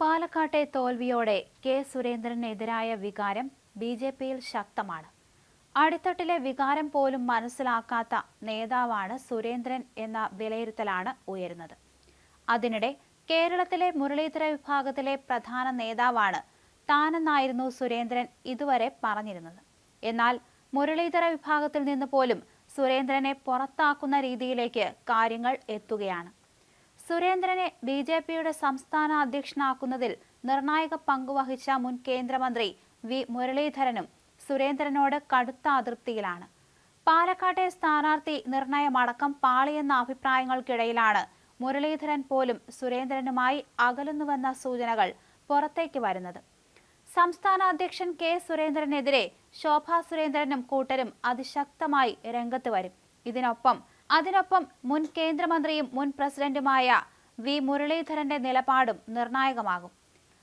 പാലക്കാട്ടെ തോൽവിയോടെ കെ സുരേന്ദ്രനെതിരായ വികാരം B J പിയിൽ ശക്തമാണ്. അടിത്തട്ടിലെ വികാരം പോലും മനസ്സിലാക്കാത്ത നേതാവാണ് സുരേന്ദ്രൻ എന്ന വിലയിരുത്തലാണ് ഉയരുന്നത്. അതിനിടെ കേരളത്തിലെ മുരളീധര വിഭാഗത്തിലെ പ്രധാന നേതാവാണ് താനെന്നായിരുന്നു സുരേന്ദ്രൻ ഇതുവരെ പറഞ്ഞിരുന്നത്. എന്നാൽ മുരളീധര വിഭാഗത്തിൽ നിന്ന് പോലും സുരേന്ദ്രനെ പുറത്താക്കുന്ന രീതിയിലേക്ക് കാര്യങ്ങൾ എത്തുകയാണ്. സുരേന്ദ്രനെ ബി ജെ പിയുടെ സംസ്ഥാന അധ്യക്ഷനാക്കുന്നതിൽ നിർണായക പങ്കുവഹിച്ച മുൻ കേന്ദ്രമന്ത്രി വി മുരളീധരനും സുരേന്ദ്രനോട് കടുത്ത അതൃപ്തിയിലാണ് പാലക്കാട്ടെ സ്ഥാനാർത്ഥി നിർണയമടക്കം പാളിയെന്ന അഭിപ്രായങ്ങൾക്കിടയിലാണ് മുരളീധരൻ പോലും സുരേന്ദ്രനുമായി അകലുന്നുവെന്ന സൂചനകൾ പുറത്തേക്ക് വരുന്നത്. സംസ്ഥാന അധ്യക്ഷൻ കെ സുരേന്ദ്രനെതിരെ ശോഭാ സുരേന്ദ്രനും കൂട്ടരും അതിശക്തമായി രംഗത്ത് വരും. ഇതിനൊപ്പം അതിനൊപ്പം മുൻ കേന്ദ്രമന്ത്രിയും മുൻ പ്രസിഡന്റുമായ വി മുരളീധരന്റെ നിലപാടും നിർണായകമാകും.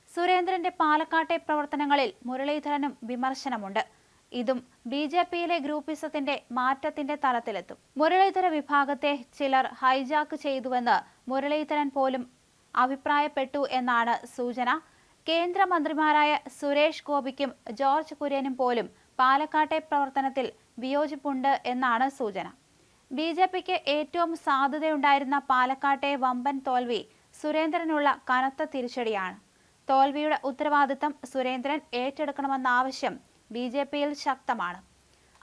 സുരേന്ദ്രന്റെ പാലക്കാട്ടെ പ്രവർത്തനങ്ങളിൽ മുരളീധരനും വിമർശനമുണ്ട്. ഇതും ബി ജെ പിയിലെ ഗ്രൂപ്പിസത്തിന്റെ മാറ്റത്തിന്റെ തലത്തിലെത്തും. മുരളീധര വിഭാഗത്തെ ചിലർ ഹൈജാക്ക് ചെയ്തുവെന്ന് മുരളീധരൻ പോലും അഭിപ്രായപ്പെട്ടു എന്നാണ് സൂചന. കേന്ദ്രമന്ത്രിമാരായ സുരേഷ് ഗോപിക്കും ജോർജ് കുര്യനും പോലും പാലക്കാട്ടെ പ്രവർത്തനത്തിൽ വിയോജിപ്പുണ്ട് എന്നാണ് സൂചന. ബി ജെ പിക്ക് ഏറ്റവും സാധ്യതയുണ്ടായിരുന്ന പാലക്കാട്ടെ വമ്പൻ തോൽവി സുരേന്ദ്രനുള്ള കനത്ത തിരിച്ചടിയാണ്. തോൽവിയുടെ ഉത്തരവാദിത്തം സുരേന്ദ്രൻ ഏറ്റെടുക്കണമെന്ന ആവശ്യം ബി ജെ പിയിൽ ശക്തമാണ്.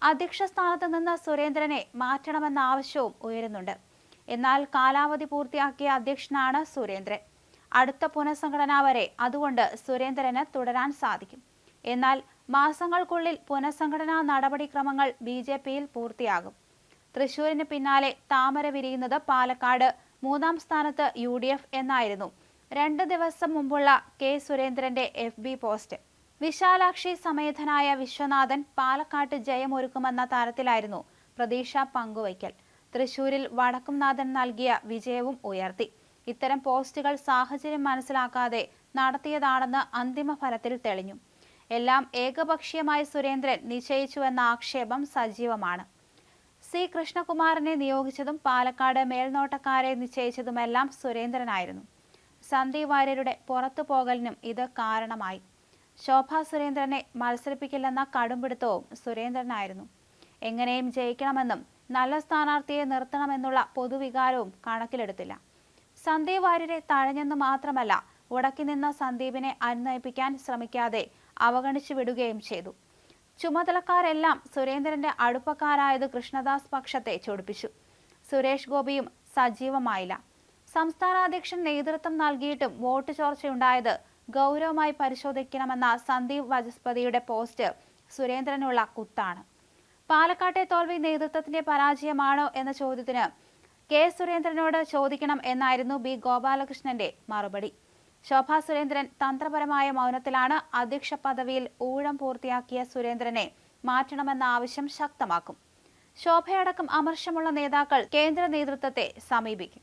അധ്യക്ഷ സ്ഥാനത്ത് നിന്ന് സുരേന്ദ്രനെ മാറ്റണമെന്ന ആവശ്യവും ഉയരുന്നുണ്ട്. എന്നാൽ കാലാവധി പൂർത്തിയാക്കിയ അധ്യക്ഷനാണ് സുരേന്ദ്രൻ. അടുത്ത പുനഃസംഘടന വരെ അതുകൊണ്ട് സുരേന്ദ്രന് തുടരാൻ സാധിക്കും. എന്നാൽ മാസങ്ങൾക്കുള്ളിൽ പുനഃസംഘടനാ നടപടിക്രമങ്ങൾ ബി ജെ പിയിൽ പൂർത്തിയാകും. തൃശൂരിന് പിന്നാലെ താമര വിരിയുന്നത് പാലക്കാട്. മൂന്നാം സ്ഥാനത്ത് യു ഡി എഫ് എന്നായിരുന്നു. രണ്ട് ദിവസം മുമ്പുള്ള കെ സുരേന്ദ്രന്റെ എഫ് ബി പോസ്റ്റ്. വിശാലാക്ഷി സമേതനായ വിശ്വനാഥൻ പാലക്കാട്ട് ജയമൊരുക്കുമെന്ന തരത്തിലായിരുന്നു പ്രതീക്ഷ പങ്കുവയ്ക്കൽ. തൃശൂരിൽ വടക്കുംനാഥൻ നൽകിയ വിജയവും ഉയർത്തി. ഇത്തരം പോസ്റ്റുകൾ സാഹചര്യം മനസ്സിലാക്കാതെ നടത്തിയതാണെന്ന് അന്തിമ ഫലത്തിൽ തെളിഞ്ഞു. എല്ലാം ഏകപക്ഷീയമായി സുരേന്ദ്രൻ നിശ്ചയിച്ചുവെന്ന ആക്ഷേപം സജീവമാണ്. സി കൃഷ്ണകുമാറിനെ നിയോഗിച്ചതും പാലക്കാട് മേൽനോട്ടക്കാരെ നിശ്ചയിച്ചതുമെല്ലാം സുരേന്ദ്രനായിരുന്നു. സന്ദീപ് വാര്യരുടെ പുറത്തു പോകലിനും ഇത് കാരണമായി. ശോഭ സുരേന്ദ്രനെ മത്സരിപ്പിക്കില്ലെന്ന കടുംപിടുത്തവും സുരേന്ദ്രനായിരുന്നു. എങ്ങനെയും ജയിക്കണമെന്നും നല്ല സ്ഥാനാർത്ഥിയെ നിർത്തണമെന്നുള്ള പൊതുവികാരവും കണക്കിലെടുത്തില്ല. സന്ദീപ് വാര്യരെ തഴഞ്ഞെന്ന് മാത്രമല്ല ഉടക്കി നിന്ന സന്ദീപിനെ അനുനയിപ്പിക്കാൻ ശ്രമിക്കാതെ അവഗണിച്ചു വിടുകയും ചെയ്തു. ചുമതലക്കാരെല്ലാം സുരേന്ദ്രന്റെ അടുപ്പക്കാരായത് കൃഷ്ണദാസ് പക്ഷത്തെ ചൊടിപ്പിച്ചു. സുരേഷ് ഗോപിയും സജീവമായില്ല. സംസ്ഥാനാധ്യക്ഷൻ നേതൃത്വം നൽകിയിട്ടും വോട്ട് ചോർച്ചയുണ്ടായത് ഗൗരവമായി പരിശോധിക്കണമെന്ന സന്ദീപ് വചസ്പതിയുടെ പോസ്റ്റ് സുരേന്ദ്രനുള്ള കുത്താണ്. പാലക്കാട്ടെ തോൽവി നേതൃത്വത്തിന്റെ പരാജയമാണോ എന്ന ചോദ്യത്തിന് കെ സുരേന്ദ്രനോട് ചോദിക്കണം എന്നായിരുന്നു ബി ഗോപാലകൃഷ്ണന്റെ മറുപടി. ശോഭാ സുരേന്ദ്രൻ തന്ത്രപരമായ മൗനത്തിലാണ് അധ്യക്ഷ പദവിയിൽ ഊഴം പൂർത്തിയാക്കിയ സുരേന്ദ്രനെ മാറ്റണമെന്ന ആവശ്യം ശക്തമാക്കും. ശോഭയടക്കം അമർഷമുള്ള നേതാക്കൾ കേന്ദ്ര നേതൃത്വത്തെ സമീപിക്കും.